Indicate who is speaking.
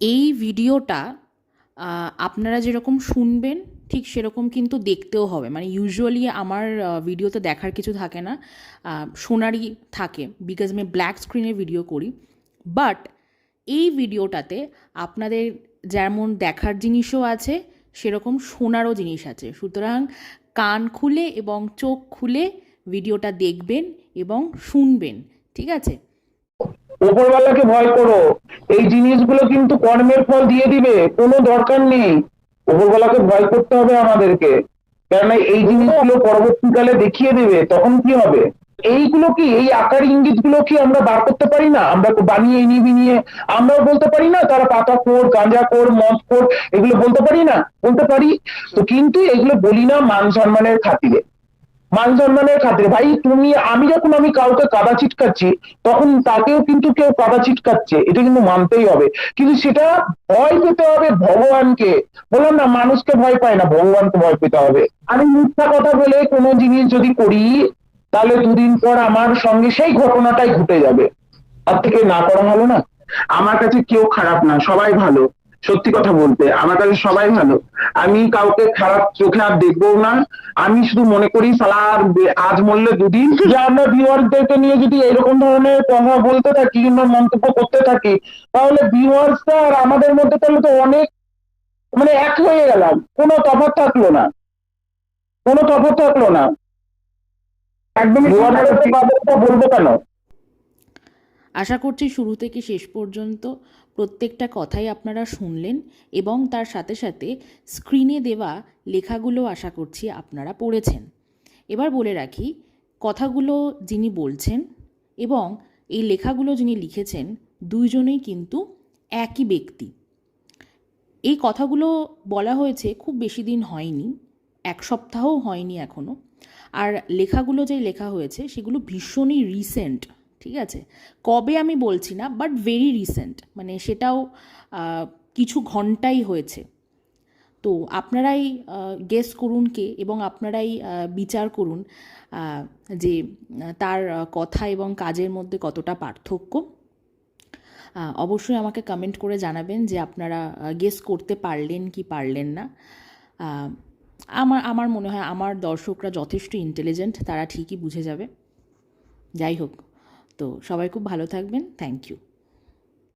Speaker 1: এই ভিডিওটা আপনারা যেরকম শুনবেন, ঠিক সেরকম কিন্তু দেখতেও হবে। মানে ইউজুয়ালি আমার ভিডিওতে দেখার কিছু থাকে না শোনারই থাকে বিকজ আমি ব্ল্যাক স্ক্রিনে ভিডিও করি। বাট এই ভিডিওটাতে আপনাদের যেমন দেখার জিনিসও আছে, সেরকম শোনারও জিনিস আছে। সুতরাং কান খুলে এবং চোখ খুলে ভিডিওটা দেখবেন এবং শুনবেন, ঠিক আছে?
Speaker 2: ওপরওয়ালাকে ভয় করো। এই জিনিসগুলো কিন্তু কর্মের ফল দিয়ে দিবে, কোনো দরকার নেই। ওপরওয়ালাকে ভয় করতে হবে আমাদেরকে। কেননা এই জিনিসগুলো পরবর্তীকালে দেখিয়ে দেবে, তখন কি হবে? এইগুলো কি, এই আকার ইঙ্গিতগুলো কি আমরা বার করতে পারি না? আমরা বানিয়ে নিয়ে আমরাও বলতে পারি না, তারা পাতা কোর গাঁজা খোর, মদ খোর, এগুলো বলতে পারি না? বলতে পারি। তো কিন্তু এগুলো বলি না মান সম্মানের খাতিরে। মান সম্মানের খাতিরে। ভাই, তুমি, আমি যখন, আমি কাউকে কাদা ছিটকাচ্ছি, তখন তাকেও কিন্তু কেউ কাদা ছিটকাচ্ছে। এটা কিন্তু মানতেই হবে। কিন্তু সেটা ভয় পেতে হবে ভগবানকে। বললাম না, মানুষকে ভয় পায় না, ভগবানকে ভয় পেতে হবে। আমি মিথ্যা কথা বলে কোনো জিনিস যদি করি, তাহলে দুদিন পর আমার সঙ্গে সেই ঘটনাটাই ঘটে যাবে। তার থেকে না করা ভালো না। আমার কাছে কেউ খারাপ না, সবাই ভালো। সত্যি কথা বলতে আমার কাছে সবাই ভালো। আমি কাউকে খারাপ চোখে আর দেখব না। আমি শুধু মনে করি সালা আজ মরলে দুদিন যে আমরা ভিউয়ার্সদেরকে নিয়ে যদি এরকম ধরনের কথা বলতে থাকি কিংবা মন্তব্য করতে থাকি তাহলে ভিউয়ার্সটা আর আমাদের মধ্যে তাহলে তো অনেক মানে এক হয়ে গেলাম। কোনো তফাৎ থাকল না। কোনো তফাৎ থাকল না। একদম বলব কেন?
Speaker 1: আশা করছি শুরু থেকে শেষ পর্যন্ত প্রত্যেকটা কথাই আপনারা শুনলেন এবং তার সাথে সাথে স্ক্রিনে দেওয়া লেখাগুলো আশা করছি আপনারা পড়েছেন। এবার বলে রাখি, কথাগুলো যিনি বলছেন এবং এই লেখাগুলো যিনি লিখেছেন দুইজনেই কিন্তু একই ব্যক্তি। এই কথাগুলো বলা হয়েছে খুব বেশি দিন হয়নি, এক সপ্তাহও হয়নি এখনও আর লেখাগুলো যে লেখা হয়েছে সেগুলো ভীষণই রিসেন্ট ঠিক আছে? কবে আমি বলছি না বাট ভেরি রিসেন্ট মানে সেটাও কিছু ঘন্টাই হয়েছে। তো আপনারাই গেস করুন কে এবং আপনারাই বিচার করুন যে, তার কথা এবং কাজের মধ্যে কতটা পার্থক্য। অবশ্যই আমাকে কমেন্ট করে জানাবেন যে আপনারা গেস করতে পারলেন কি পারলেন না। আমার আমার মনে হয় আমার দর্শকরা যথেষ্ট ইন্টেলিজেন্ট তারা ঠিকই বুঝে যাবে। যাই হোক। তো সবাই খুব ভালো থাকবেন। Thank you